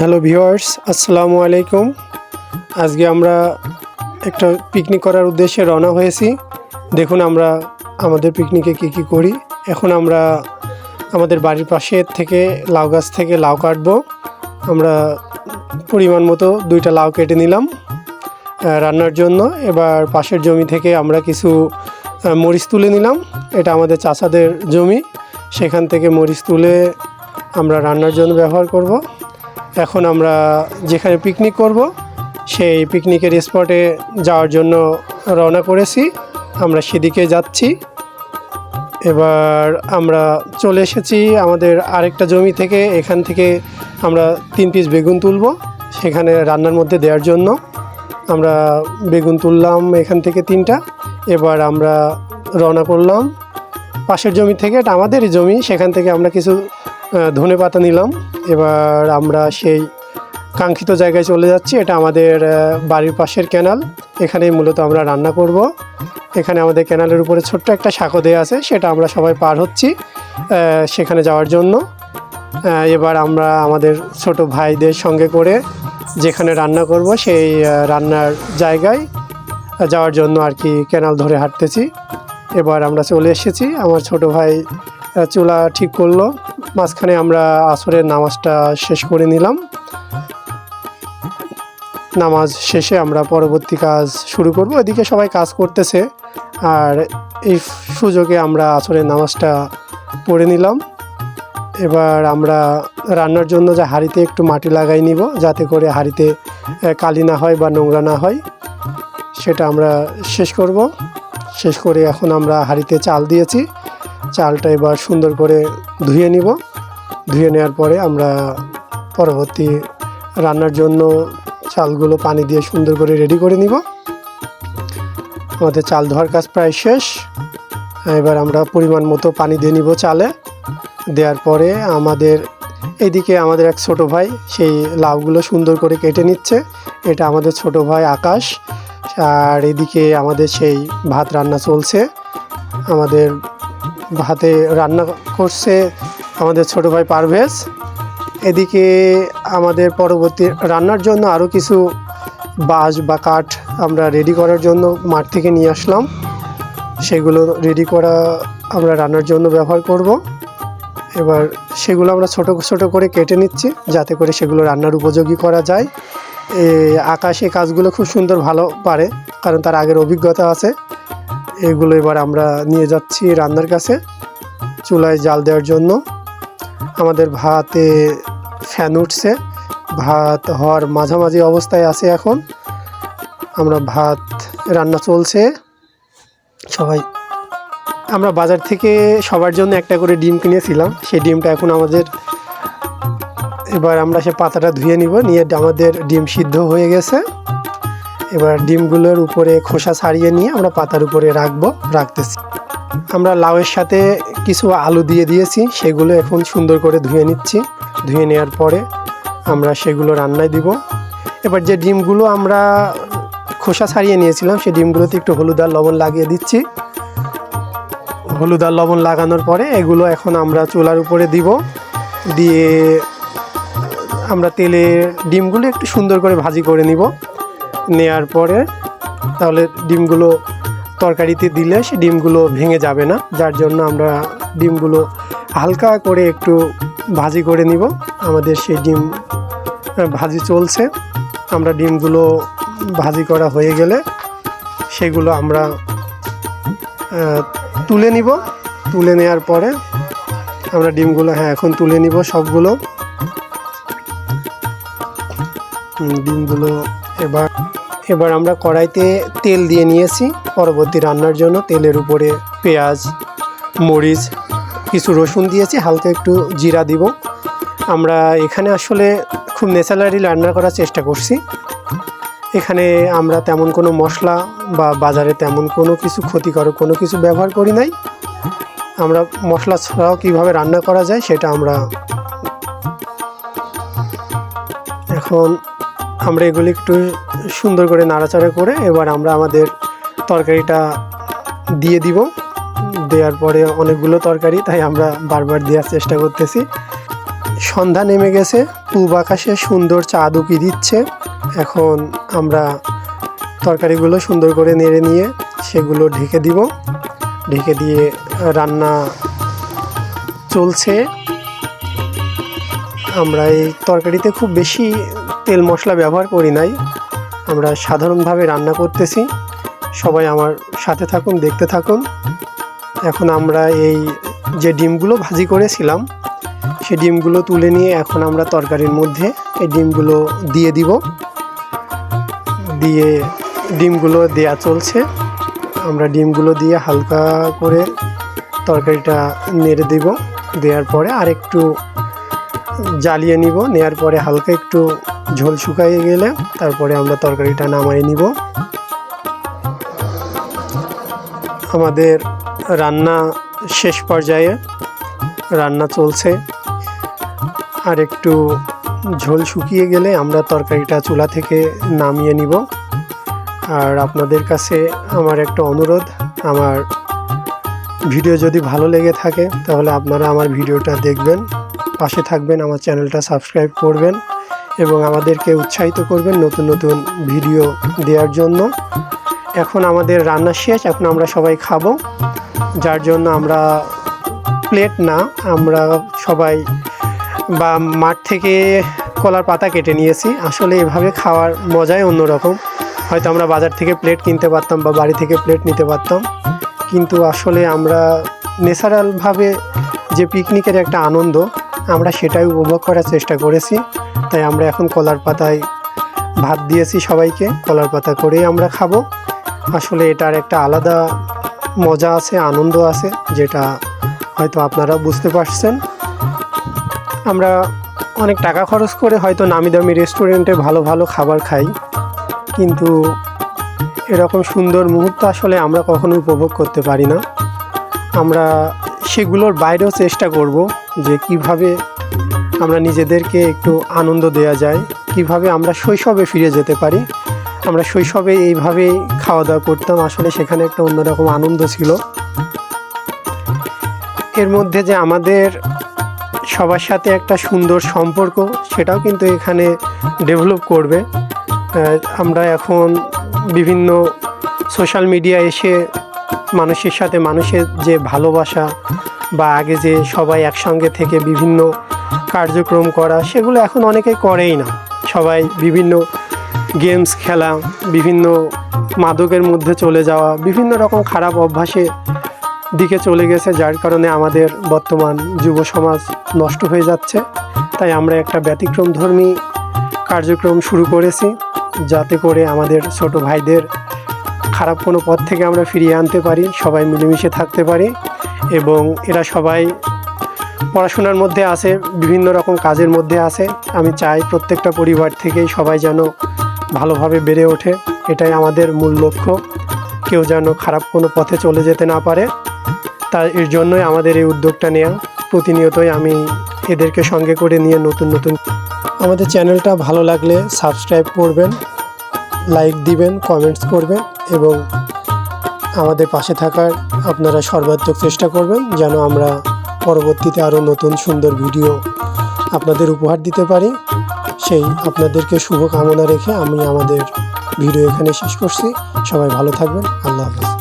Hello viewers, আসসালামু আলাইকুম। আজকে আমরা একটা পিকনিক করার উদ্দেশ্যে রওনা হয়েছি। দেখুন আমরা আমাদের পিকনিকে কী কী করি। এখন আমরা আমাদের বাড়ির পাশে থেকে লাউ গাছ থেকে লাউ কাটবো। আমরা পরিমাণ মতো দুইটা লাউ কেটে নিলাম রান্নার জন্য। এবার পাশের জমি থেকে আমরা কিছু মরিচ তুলে নিলাম। এটা আমাদের চাষাদের জমি। সেখান থেকে মরিচ তুলে আমরা রান্নার জন্য ব্যবহার করব। এখন আমরা যেখানে পিকনিক করব, সেই পিকনিকের স্পটে যাওয়ার জন্য রওনা করেছি। আমরা সেদিকে যাচ্ছি। এবার আমরা চলে এসেছি আমাদের আরেকটা জমি থেকে। এখান থেকে আমরা তিন পিস বেগুন তুলব, সেখানে রান্নার মধ্যে দেওয়ার জন্য। আমরা বেগুন তুললাম এখান থেকে তিনটা। এবার আমরা রওনা করলাম। পাশের জমি থেকে, এটা আমাদেরই জমি, সেখান থেকে আমরা কিছু ধনে পাতা নিলাম। এবার আমরা সেই কাঙ্ক্ষিত জায়গায় চলে যাচ্ছি। এটা আমাদের বাড়ির পাশের ক্যানাল। এখানেই মূলত আমরা রান্না করব। এখানে আমাদের ক্যানালের উপরে ছোট্ট একটা সাঁকো দেওয়া আছে। সেটা আমরা সবাই পার হচ্ছি সেখানে যাওয়ার জন্য। এবার আমরা আমাদের ছোট ভাইদের সঙ্গে করে যেখানে রান্না করব, সেই রান্নার জায়গায় যাওয়ার জন্য আর কি ক্যানাল ধরে হাঁটতেছি। এবার আমরা চলে এসেছি। আমার ছোট ভাই চুলা ঠিক করল। মাঝখানে আমরা আসরের নামাজটা শেষ করে নিলাম। নামাজ শেষে আমরা পরবর্তী কাজ শুরু করব। এদিকে সবাই কাজ করতেছে। আর এই সুযোগে আমরা আসরের নামাজটা পড়ে নিলাম। এবার আমরা রান্নার জন্য যে হাঁড়িতে একটু মাটি লাগাই নিব, যাতে করে হাঁড়িতে কালি না হয় বা নোংরা না হয়, সেটা আমরা শেষ করব। শেষ করে এখন আমরা হাঁড়িতে চাল দিয়েছি। চালটা এবার সুন্দর করে ধুয়ে নিব। ধুয়ে নেওয়ার পরে আমরা পরবর্তী রান্নার জন্য চালগুলো পানি দিয়ে সুন্দর করে রেডি করে নিব। আমাদের চাল ধোয়ার কাজ প্রায় শেষ। এবার আমরা পরিমাণ মতো পানি দিয়ে নিব চালে। দেওয়ার পরে আমাদের এইদিকে আমাদের এক ছোট ভাই সেই লাউগুলো সুন্দর করে কেটে নিচ্ছে। এটা আমাদের ছোট ভাই আকাশ। আর এদিকে আমাদের সেই ভাত রান্না চলছে। আমাদের ভাতে রান্না করছে আমাদের ছোট ভাই পারভেজ। এদিকে আমাদের পরবর্তী রান্নার জন্য আরও কিছু বাঁশ বা কাঠ আমরা রেডি করার জন্য মাঠ থেকে নিয়ে আসলাম। সেগুলো রেডি করা আমরা রান্নার জন্য ব্যবহার করব। এবার সেগুলো আমরা ছোট ছোট করে কেটে নিচ্ছি যাতে করে সেগুলো রান্নার উপযোগী করা যায়। এই আকাশ কাজগুলো খুব সুন্দর ভালো পারে, কারণ তার আগের অভিজ্ঞতা আছে। এগুলো এবার আমরা নিয়ে যাচ্ছি রান্নার কাছে চুলায় জাল দেওয়ার জন্য। আমাদের ভাতে ফ্যান উঠছে। ভাত হওয়ার মাঝামাঝি অবস্থায় আছে এখন। আমরা ভাত রান্না চলছে। সবাই, আমরা বাজার থেকে সবার জন্য একটা করে ডিম কিনেছিলাম। সেই ডিমটা এখন আমাদের, এবার আমরা সে পাতাটা ধুয়ে নিব। নিয়ে আমাদের ডিম সিদ্ধ হয়ে গেছে। এবার ডিমগুলোর উপরে খোসা ছাড়িয়ে নিয়ে আমরা পাতার উপরে রাখব, রাখতেছি। আমরা লাউয়ের সাথে কিছু আলু দিয়ে দিয়েছি, সেগুলো এখন সুন্দর করে ধুয়ে নিচ্ছি। ধুয়ে নেওয়ার পরে আমরা সেগুলো রান্নায় দিব। এবার যে ডিমগুলো আমরা খোসা ছাড়িয়ে নিয়েছিলাম, সেই ডিমগুলোতে একটু হলুদ আর লবণ লাগিয়ে দিচ্ছি। হলুদ আর লবণ লাগানোর পরে এগুলো এখন আমরা চুলার উপরে দিব। দিয়ে আমরা তেলে ডিমগুলো একটু সুন্দর করে ভাজি করে নিব। নেয়ার পরে তাহলে ডিমগুলো তরকারিতে দিলে সে ডিমগুলো ভেঙে যাবে না। যার জন্য আমরা ডিমগুলো হালকা করে একটু ভাজি করে নিব। আমাদের সেই ডিম ভাজি চলছে। আমরা ডিমগুলো ভাজি করা হয়ে গেলে সেগুলো আমরা তুলে নিব। তুলে নেওয়ার পরে আমরা ডিমগুলো হ্যাঁ এখন তুলে নিব সবগুলো। ডিমগুলো এবার এবার আমরা কড়াইতে তেল দিয়ে নিয়েছি। পরবর্তী রান্নার জন্য তেলের উপরে পেঁয়াজ, মরিচ, কিছু রসুন দিয়েছি, হালকা একটু জিরা দিব। আমরা এখানে আসলে খুব ন্যাচারালি রান্না করার চেষ্টা করছি। এখানে আমরা তেমন কোনো মশলা বা বাজারে তেমন কোনো কিছু ক্ষতিকারক কোনো কিছু ব্যবহার করি নাই। আমরা মশলা ছাড়াও কীভাবে রান্না করা যায় সেটা আমরা এখন আমরা এগুলি একটু সুন্দর করে নাড়াচাড়া করে এবার আমরা আমাদের তরকারিটা দিয়ে দিব। দেওয়ার পরে অনেকগুলো তরকারি, তাই আমরা বারবার দেওয়ার চেষ্টা করতেছি। সন্ধ্যা নেমে গেছে, পূব আকাশে সুন্দর চাঁদ উকি দিচ্ছে। এখন আমরা তরকারিগুলো সুন্দর করে নেড়ে নিয়ে সেগুলো ঢেকে দিব। ঢেকে দিয়ে রান্না চলছে। আমরা এই তরকারিতে খুব বেশি তেল মশলা ব্যবহার করি নাই। আমরা সাধারণভাবে রান্না করতেছি। সবাই আমার সাথে থাকুন, দেখতে থাকুন। এখন আমরা এই যে ডিমগুলো ভাজি করেছিলাম, সে ডিমগুলো তুলে নিয়ে এখন আমরা তরকারির মধ্যে এই ডিমগুলো দিয়ে দিব। দিয়ে ডিমগুলো দেয়া চলছে। আমরা ডিমগুলো দিয়ে হালকা করে তরকারিটা নেড়ে দিব। দেওয়ার পরে আর একটু জ্বালিয়ে নিব। নেওয়ার পরে হালকা একটু ঝোল শুকাইয়ে গেলে তারপরে আমরা তরকারিটা নামাই নিব। আমাদের রান্না শেষ পর্যায়ে রান্না চলছে। আর একটু ঝোল শুকিয়ে গেলে আমরা তরকারিটা চুলা থেকে নামিয়ে নিব। আর আপনাদের কাছে আমার একটা অনুরোধ, আমার ভিডিও যদি ভালো লেগে থাকে তাহলে আপনারা আমার ভিডিওটা দেখবেন, পাশে থাকবেন, আমার চ্যানেলটা সাবস্ক্রাইব করবেন। এবং আমাদেরকে উৎসাহিত করবেন নতুন নতুন ভিডিও দেওয়ার জন্য। এখন আমাদের রান্না শেষ, এখন আমরা সবাই খাব। যার জন্য আমরা প্লেট না, আমরা সবাই বা মাঠ থেকে কলার পাতা কেটে নিয়েছি। আসলে এভাবে খাওয়ার মজাই অন্যরকম। হয়তো আমরা বাজার থেকে প্লেট কিনতে পারতাম বা বাড়ি থেকে প্লেট নিতে পারতাম। কিন্তু আসলে আমরা ন্যাচারালভাবে যে পিকনিকের একটা আনন্দ আমরা সেটাই উপভোগ করার চেষ্টা করেছি। তাই আমরা এখন কলার পাতায় ভাত দিয়েছি সবাইকে। কলার পাতা করেই আমরা খাব। আসলে এটার একটা আলাদা মজা আছে, আনন্দ আছে, যেটা হয়তো আপনারা বুঝতে পারছেন। আমরা অনেক টাকা খরচ করে হয়তো নামি দামি রেস্টুরেন্টে ভালো ভালো খাবার খাই। কিন্তু এরকম সুন্দর মুহূর্ত আসলে আমরা কখনো উপভোগ করতে পারি না। আমরা সেগুলোর বাইরেও চেষ্টা করব যে কীভাবে আমরা নিজেদেরকে একটু আনন্দ দেওয়া যায়, কীভাবে আমরা শৈশবে ফিরে যেতে পারি। আমরা শৈশবে এইভাবেই খাওয়া দাওয়া করতাম, আসলে সেখানে একটা অন্যরকম আনন্দ ছিল। এর মধ্যে যে আমাদের সবার সাথে একটা সুন্দর সম্পর্ক, সেটাও কিন্তু এখানে ডেভেলপ করবে। আমরা এখন বিভিন্ন সোশ্যাল মিডিয়া এসে মানুষের সাথে মানুষের যে ভালোবাসা বা আগে যে সবাই একসঙ্গে থেকে বিভিন্ন কার্যক্রম করা, সেগুলো এখন অনেকে করেই না। সবাই বিভিন্ন গেমস খেলা, বিভিন্ন মাদকের মধ্যে চলে যাওয়া, বিভিন্ন রকম খারাপ অভ্যাসে দিকে চলে গেছে, যার কারণে আমাদের বর্তমান যুব সমাজ নষ্ট হয়ে যাচ্ছে। তাই আমরা একটা ব্যতিক্রমধর্মী কার্যক্রম শুরু করেছি, যাতে করে আমাদের ছোট ভাইদের খারাপ কোনো পথ থেকে আমরা ফিরিয়ে আনতে পারি, সবাই মিলেমিশে থাকতে পারি। এবং এরা সবাই পড়াশোনার মধ্যে আছে, বিভিন্ন রকম কাজের মধ্যে আছে। আমি চাই প্রত্যেকটা পরিবার থেকেই সবাই যেন ভালোভাবে বেড়ে ওঠে, এটাই আমাদের মূল লক্ষ্য। কেউ যেন খারাপ কোনো পথে চলে যেতে না পারে তাই এর জন্যই আমাদের এই উদ্যোগটা নেওয়া প্রতিনিয়তই আমি এদেরকে সঙ্গে করে নিয়ে নতুন নতুন আমাদের চ্যানেলটা ভালো লাগলে সাবস্ক্রাইব করবেন, লাইক দিবেন, কমেন্টস করবেন এবং আমাদের পাশে থাকার আপনারা সর্বাত্মক চেষ্টা করবেন যেন আমরা পরবর্তীতে আরও নতুন সুন্দর ভিডিও আপনাদের উপহার দিতে পারি। সেই আপনাদেরকে শুভকামনা রেখে আমি আমাদের ভিডিও এখানে শেষ করছি। সবাই ভালো থাকবেন। আল্লাহ হাফেজ।